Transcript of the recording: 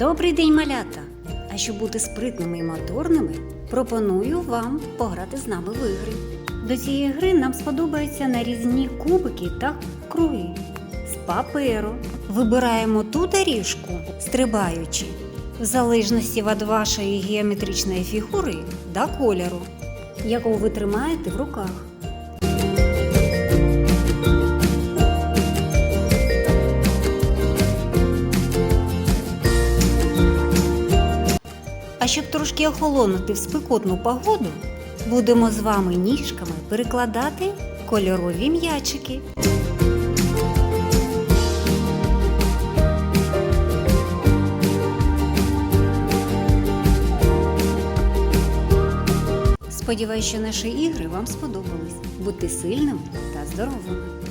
Добрий день, малята! А щоб бути спритними і моторними, пропоную вам пограти з нами в ігри. До цієї гри нам сподобаються нарізні кубики та круги. З паперу вибираємо ту доріжку, стрибаючи, в залежності від вашої геометричної фігури та кольору, яку ви тримаєте в руках. А щоб трошки охолонути в спекотну погоду, будемо з вами ніжками перекладати кольорові м'ячики. Сподіваюсь, що наші ігри вам сподобались. Будьте сильними та здоровими!